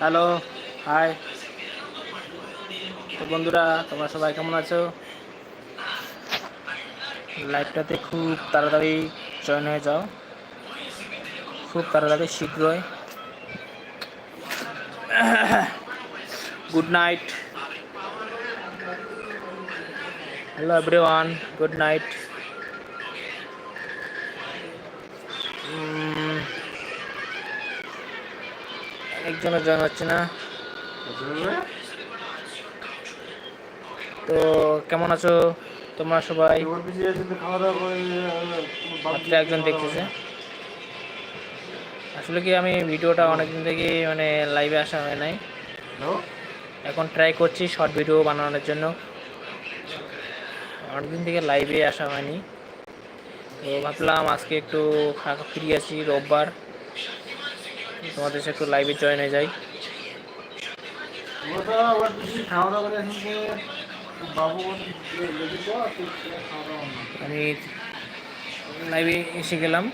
Hello, high. তো বন্ধুরা, তোমরা সবাই কেমন আছো? লাইভটাতে খুব তাড়াতাড়ি জয়েন হয়ে যাও। খুব তাড়াতাড়ি, শীঘ্রই। Good night hello everyone good night একজনের জয়েন হচ্ছে না? তো কেমন আছো তোমরা সবাই? একজন দেখতেছে। আসলে কি আমি ভিডিওটা অনেকদিন থেকে মানে লাইভে আসা হয় নাই। এখন ট্রাই করছি শর্ট ভিডিও বানানোর জন্য। অনেকদিন থেকে লাইভে আসা হয়নি। তো ভাবলাম আজকে একটু ফাঁকা ফ্রি আছি রোববার। তোমাদের সাথে একটু লাইভে জয়েন হয়ে যাই। আমি লাইভে এসে গেলাম।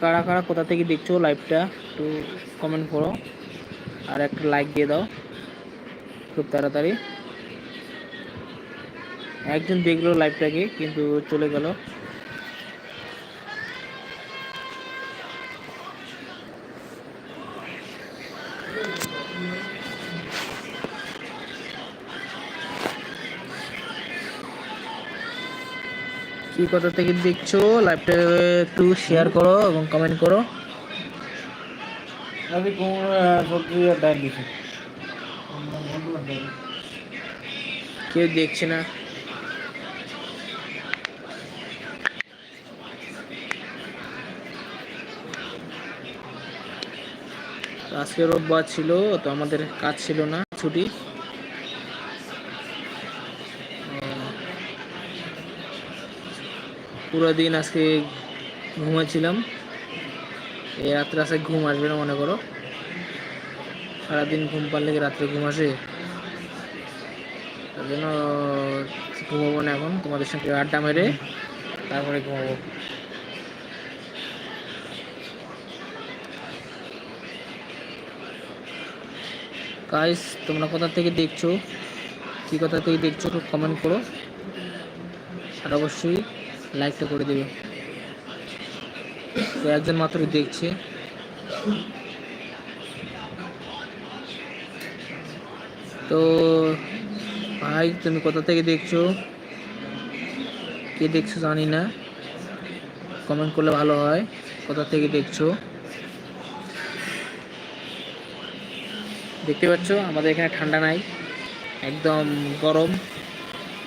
কারা কারা কোথা থেকে দেখছ লাইভটা একটু কমেন্ট করো। আর একটা লাইক দিয়ে দাও, খুব তাড়াতাড়ি। একজন দেখল লাইভটাকে কিন্তু চলে গেল। কি কথা থেকে দেখছ? লাইভটা একটু শেয়ার করো এবং কমেন্ট করো। আমি কোন ডাল দিছি? কেউ দেখছে না। আজকে রোববার ছিল তো আমাদের কাজ ছিল না ছুটি। পুরো দিন আজকে ঘুমাচ্ছিলাম। এই রাত্রে আসে ঘুম আসবে না, মনে করো। সারাদিন ঘুম পারলে রাত্রে ঘুম আসে? তার জন্য ঘুমাবো না এখন, তোমাদের সঙ্গে আড্ডা মেরে তারপরে ঘুমাবো। গাইস তোমরা কোথা থেকে দেখছ? কি কথা থেকে দেখছ? একটু কমেন্ট করো। আর অবশ্যই লাইকটা করে দেবে। তো একজন মাত্র দেখছে। তো ভাই, তুমি কোথা থেকে দেখছ? কে দেখছ জানি না। কমেন্ট করলে ভালো হয়। কোথা থেকে দেখছ? দেখতে পাচ্ছ, আমাদের এখানে ঠান্ডা নাই। একদম গরম।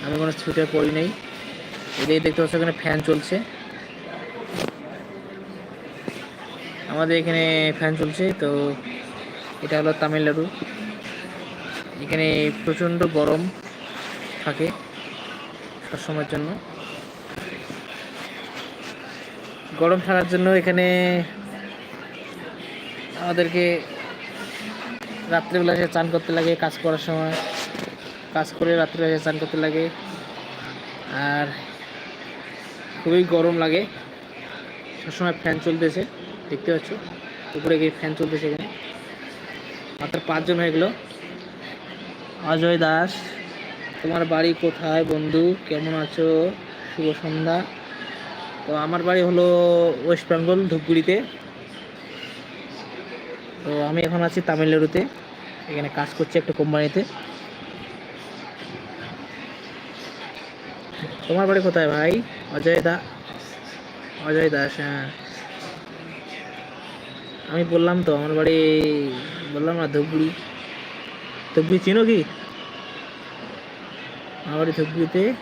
আমি কোনো সোয়েটার পরি নাই। এদিকে দেখতে পাচ্ছ এখানে ফ্যান চলছে। আমাদের এখানে ফ্যান চলছে, তো এটা হলো তামিলনাড়ু। এখানে প্রচণ্ড গরম থাকে সবসময়ের জন্য। গরম থাকার জন্য এখানে আমাদেরকে রাত্রেবেলা এসে চান করতে লাগে, কাজ করার সময়। কাজ করে রাত্রে এসে চান করতে লাগে। আর খুবই গরম লাগে। সবসময় ফ্যান চলতেছে দেখতে পাচ্ছ? উপরে গিয়ে ফ্যান চলতেছে এখানে। মাত্র পাঁচজন হয়ে গেলো। অজয় দাস। তোমার বাড়ি কোথায় বন্ধু? কেমন আছো? শুভ সন্ধ্যা। তো আমার বাড়ি হলো ওয়েস্ট বেঙ্গল ধূপগুড়িতে। তো আমি এখন আছি তামিলনাড়ুতে। এখানে কাজ করছি একটা কোম্পানিতে। তোমার বাড়ি কোথায় ভাই? অজয় দা, অজয় দাস হ্যাঁ। আমি বললাম তো, আমার বাড়ি, বললাম না, ধূপগুড়ি। ধূপগুড়ি চিনো কি? আমার বাড়ি ধূপগুড়িতে।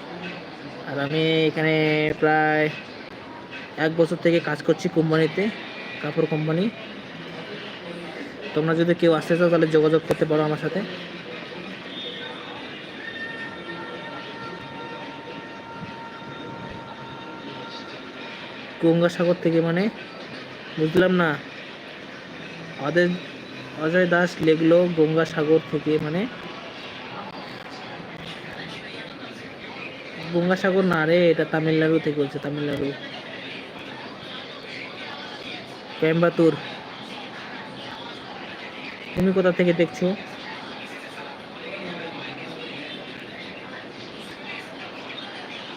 আর আমি এখানে প্রায় এক বছর থেকে কাজ করছি কোম্পানিতে, কাপড় কোম্পানি। তোমরা যদি কেউ আসতে চাও, তাহলে যোগাযোগ করতে পারো আমার সাথে। গঙ্গাসাগর থেকে মানে বুঝলাম না। আমাদের অজয় দাস লিখলো গঙ্গাসাগর থেকে মানে গঙ্গাসাগর না রে, এটা তামিলনাড়ু থেকে বলছে, তামিলনাড়ু। কোয়েম্বাতুর। তুমি কোথা থেকে দেখছ?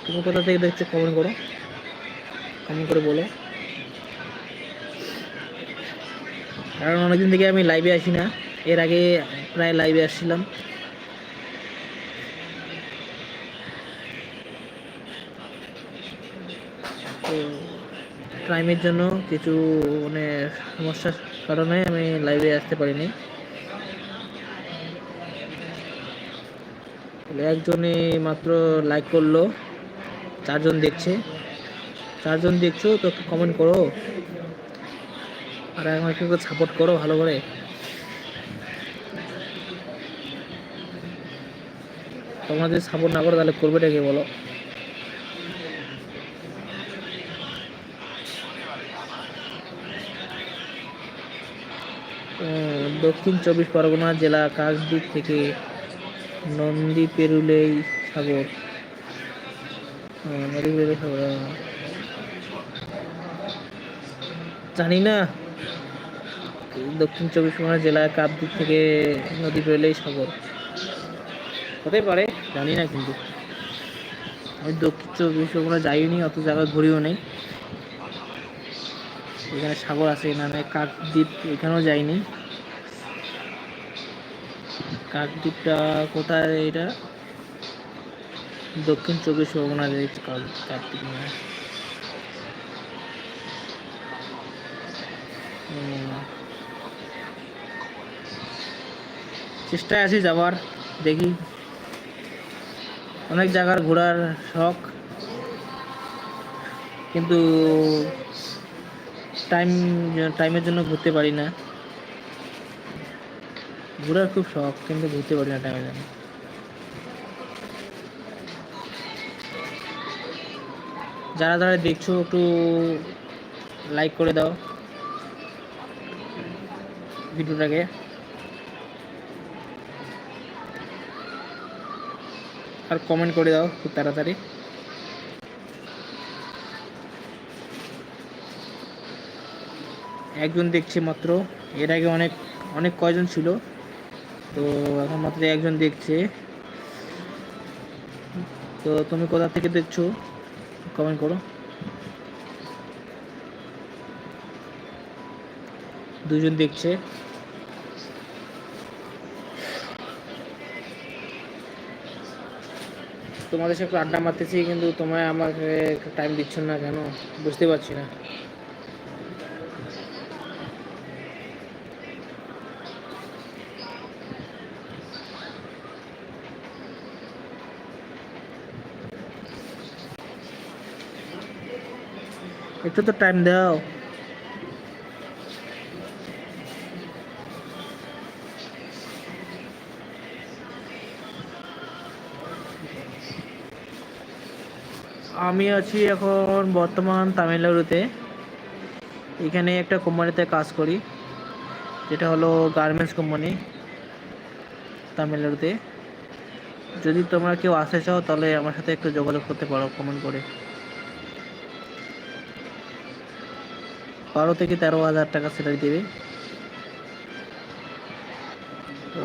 তুমি কোথা থেকে দেখছ, কমেন্ট করো। কমেন্ট করে বলো। কারণ অনেকদিন থেকে আমি লাইভে আসি না। এর আগে প্রায় লাইভে আসছিলাম। টাইমের জন্য কিছু মানে সমস্যার কারণে আমি লাইভে আসতে পারিনি। একজনে মাত্র লাইক করল, চারজন দেখছে। চারজন দেখছ, তো কমেন্ট করো। আর আমাকে সাপোর্ট করো ভালো করে। তোমরা যদি সাপোর্ট না করো, তাহলে করবে কি বলো? দক্ষিণ চব্বিশ পরগনা জেলা কাকদ্বীপ থেকে নন্দী পেরুলেই সাগর। নদী পেরুলেই সাগর জানি না দক্ষিণ চব্বিশ পরগনা জেলা কাকদ্বীপ থেকে নদী পেলেই সাগর হতে পারে জানি না কিন্তু। আমি দক্ষিণ চব্বিশ পরগনা যাইনি অত জায়গা ঘুরিও নেই। এখানে সাগর আছে, এখানে কাকদ্বীপ এখানেও যাইনি। কাকদ্বীপটা কোথায় এটা দক্ষিণ চব্বিশ পরগনার কাকদ্বীপ চেষ্টায় আছি যাবার দেখি। অনেক জায়গার ঘোরার শখ। কিন্তু টাইম, টাইমের জন্য ঘুরতে পারি না। ঘোরার খুব শখ, কিন্তু ঘুরতে পারি না টাইমের জন্য। যারা যারা দেখছ, একটু লাইক করে দাও। ভিডিওটাকে। আর কমেন্ট করে দাও খুব তাড়াতাড়ি। একজন দেখছে মাত্র, এর আগে অনেক অনেক কয়জন ছিল? তো এখন মাত্র একজন দেখছে। তো তুমি কোথা থেকে দেখছ? কমেন্ট করো। দুজন দেখছে। তোমাদের সাথে আড্ডা মারতেছি, কিন্তু তোমায় আমাকে টাইম দিচ্ছ না কেন? বুঝতে পারছি না। একটু তো টাইম দাও। আমি আছি এখন বর্তমান তামিলনাড়ুতে। এখানে একটা কোম্পানিতে কাজ করি, যেটা হলো গার্মেন্টস কোম্পানি তামিলনাড়ুতে। যদি তোমরা কেউ আসতে চাও, তাহলে আমার সাথে একটু যোগাযোগ করতে পারো কমেন্ট করে। বারো থেকে তেরো হাজার টাকা স্যালারি দেবে। তো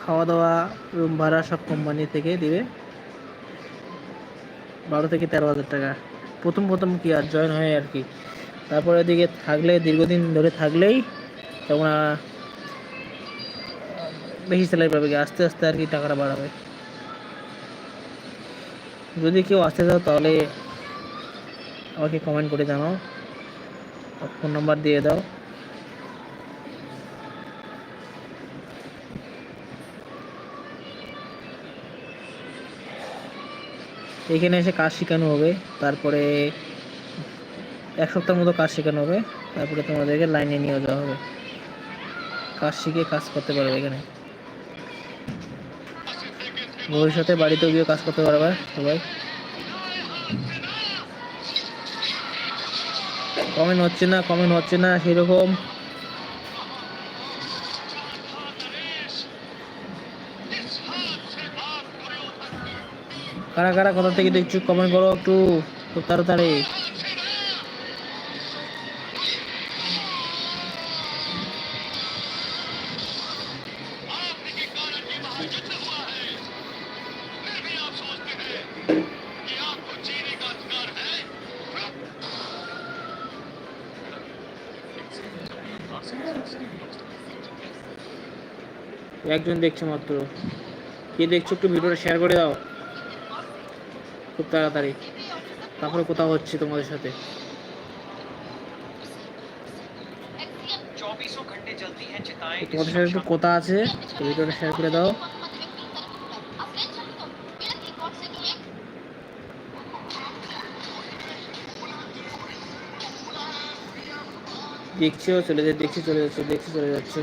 খাওয়া দাওয়া রুম ভাড়া সব কোম্পানি থেকে দিবে। বারো থেকে তেরো হাজার টাকা। প্রথম প্রথম কি আর জয়েন হয় আর কি। তারপরে এদিকে থাকলে, দীর্ঘদিন ধরে থাকলেই তোমরা বেশি স্যালারি পাবে আস্তে আস্তে আর কি টাকাটা বাড়াবে। যদি কেউ আসতে চাও তাহলে আমাকে কমেন্ট করে জানাও। ফোন নাম্বার দিয়ে দাও। এখানে এসে কাজ শেখানো হবে। তারপরে এক সপ্তাহের মতো কাজ শেখানো হবে। তারপরে তোমাদেরকে লাইনে নিয়ে যাওয়া হবে। কাজ শিখে কাজ করতে পারবে এখানে। ভবিষ্যতে বাড়িতেও গিয়ে কাজ করতে পারবে সবাই। কমেন্ট হচ্ছে না কমেন্ট হচ্ছে না, সেরকম। কারা কারা কোথা থেকে দেখছ কমেন্ট করো একটু, খুব তাড়াতাড়ি। একজন দেখছে মাত্র। কে দেখছ একটু ভিডিওটা শেয়ার করে দাও। খুব তাড়াতাড়ি। তারপরে কোথাও হচ্ছে তোমাদের সাথে। তোমাদের সাথে একটু আছে ভিডিওটা শেয়ার করে দাও। দেখছিও, চলে যাচ্ছে, দেখছি, চলে যাচ্ছে, দেখছি, চলে যাচ্ছে।